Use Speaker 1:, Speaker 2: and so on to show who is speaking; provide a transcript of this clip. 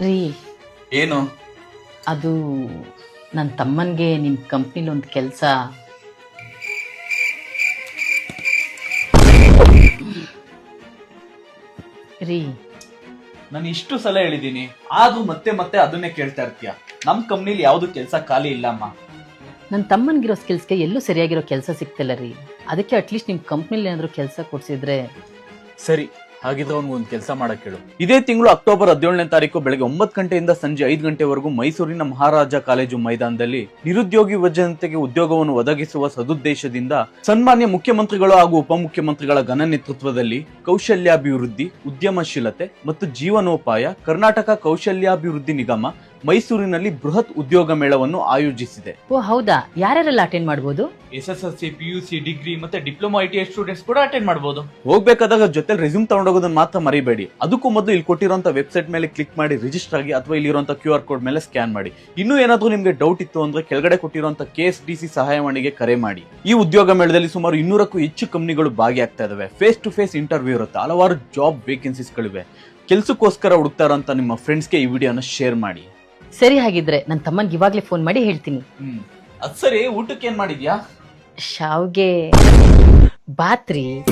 Speaker 1: ರೀ
Speaker 2: ಏನು?
Speaker 1: ಅದು ನನ್ನ ತಮ್ಮನಿಗೆ ನಿಮ್ಮ ಕಂಪ್ನಿಲಿ ಒಂದು ಕೆಲಸ. ರೀ.
Speaker 2: ನಾನು ಇಷ್ಟು ಸಲ ಹೇಳಿದ್ದೀನಿ ಆದ್ರೂ ಮತ್ತೆ ಮತ್ತೆ ಅದನ್ನೇ ಕೇಳ್ತಾ ಇರ್ತೀಯ? ನಮ್ ಕಂಪ್ನಿಲಿ ಯಾವ್ದು ಕೆಲಸ ಖಾಲಿ ಇಲ್ಲಮ್ಮ
Speaker 1: ನನ್ನ ತಮ್ಮನಿಗಿರೋ ಸ್ಕಿಲ್ಸ್ಗೆ ಎಲ್ಲೂ ಸರಿಯಾಗಿರೋ ಕೆಲಸ ಸಿಗ್ತಿಲ್ಲ ರೀ. ಅದಕ್ಕೆ ಅಟ್ಲೀಸ್ಟ್ ನಿಮ್ಮ ಕಂಪ್ನಿಲಿ ಏನಾದರೂ ಕೆಲಸ ಕೊಡಿಸಿದ್ರೆ.
Speaker 2: ಸರಿ ಹಾಗಿದ್ರೆ ಒಂದು ಕೆಲಸ ಮಾಡಕ್ ಹೇಳು. ಇದೇ ತಿಂಗಳು ಅಕ್ಟೋಬರ್ ಹದಿನೇಳನೇ ತಾರೀಕು ಬೆಳಗ್ಗೆ ಒಂಬತ್ತು ಗಂಟೆಯಿಂದ ಸಂಜೆ ಐದು ಗಂಟೆವರೆಗೂ ಮೈಸೂರಿನ ಮಹಾರಾಜ ಕಾಲೇಜು ಮೈದಾನದಲ್ಲಿ ನಿರುದ್ಯೋಗಿ ಯುವಜನತೆಗೆ ಉದ್ಯೋಗವನ್ನು ಒದಗಿಸುವ ಸದುದ್ದೇಶದಿಂದ ಸನ್ಮಾನ್ಯ ಮುಖ್ಯಮಂತ್ರಿಗಳು ಹಾಗೂ ಉಪಮುಖ್ಯಮಂತ್ರಿಗಳ ಘನ ನೇತೃತ್ವದಲ್ಲಿ ಕೌಶಲ್ಯಾಭಿವೃದ್ಧಿ, ಉದ್ಯಮಶೀಲತೆ ಮತ್ತು ಜೀವನೋಪಾಯ ಕರ್ನಾಟಕ ಕೌಶಲ್ಯಾಭಿವೃದ್ಧಿ ನಿಗಮ ಮೈಸೂರಿನಲ್ಲಿ ಬೃಹತ್ ಉದ್ಯೋಗ ಮೇಳವನ್ನು ಆಯೋಜಿಸಿದೆ.
Speaker 1: ಓ ಹೌದಾ? ಯಾರ್ಯಾರೆಲ್ಲ ಅಟೆಂಡ್ ಮಾಡಬಹುದು
Speaker 2: S S L C P U C degree ಮತ್ತೆ diploma I T I students ಕೂಡ ಅಟೆಂಡ್ ಮಾಡಬಹುದು ಹೋಗ್ಬೇಕಾದಾಗ ಜೊತೆ ರೆಸ್ಯೂಮ್ ತಗೊಂಡೋಗೋದನ್ನ ಮಾತ್ರ ಮರಿಬೇಡಿ. ಅದಕ್ಕೂ ಮೊದಲು ಇಲ್ಲಿ ಕೊಟ್ಟಿರುವಂತ ವೆಬ್ಸೈಟ್ ಮೇಲೆ ಕ್ಲಿಕ್ ಮಾಡಿ ರಿಜಿಸ್ಟರ್ ಆಗಿ ಅಥವಾ ಇಲ್ಲಿರುವಂತ ಕ್ಯೂ ಆರ್ ಕೋಡ್ ಮೇಲೆ ಸ್ಕ್ಯಾನ್ ಮಾಡಿ. ಇನ್ನೂ ಏನಾದರೂ ನಿಮಗೆ ಡೌಟ್ ಇತ್ತು ಅಂದ್ರೆ ಕೆಳಗಡೆ ಕೊಟ್ಟಿರುವಂತ ಕೆ ಎಸ್ ಡಿ ಸಿ ಸಹಾಯವಾಣಿಗೆ ಕರೆ ಮಾಡಿ. ಈ ಉದ್ಯೋಗ ಮೇಳದಲ್ಲಿ ಸುಮಾರು ಇನ್ನೂರಕ್ಕೂ ಹೆಚ್ಚು ಕಂಪನಿಗಳು ಭಾಗಿಯಾಗ್ತಾ ಇದಾವೆ. ಫೇಸ್ ಟು ಫೇಸ್ ಇಂಟರ್ವ್ಯೂ ಇರುತ್ತೆ. ಹಲವಾರು ಜಾಬ್ ವೇಕೆನ್ಸೀಸ್ಗಳಿವೆ ಕೆಲ್ಸಕ್ಕೋಸ್ಕರ ಹುಡುಕ್ತಾ ಇರೋಂಥ ನಿಮ್ಮ ಫ್ರೆಂಡ್ಸ್ಗೆ ಈ ವಿಡಿಯೋನ ಶೇರ್ ಮಾಡಿ.
Speaker 1: ಸರಿ ಹಾಗಿದ್ರೆ ನನ್ನ ತಮ್ಮನ್ಗೆ ಇವಾಗ್ಲೇ ಫೋನ್ ಮಾಡಿ ಹೇಳ್ತೀನಿ.
Speaker 2: ಹ್ಮ್. ಅದ್ ಸರಿ ಊಟಕ್ಕೆ ಏನ್ ಮಾಡಿದ್ಯಾ?
Speaker 1: ಶಾವ್ಗೆ ಬಾತ್ರಿ.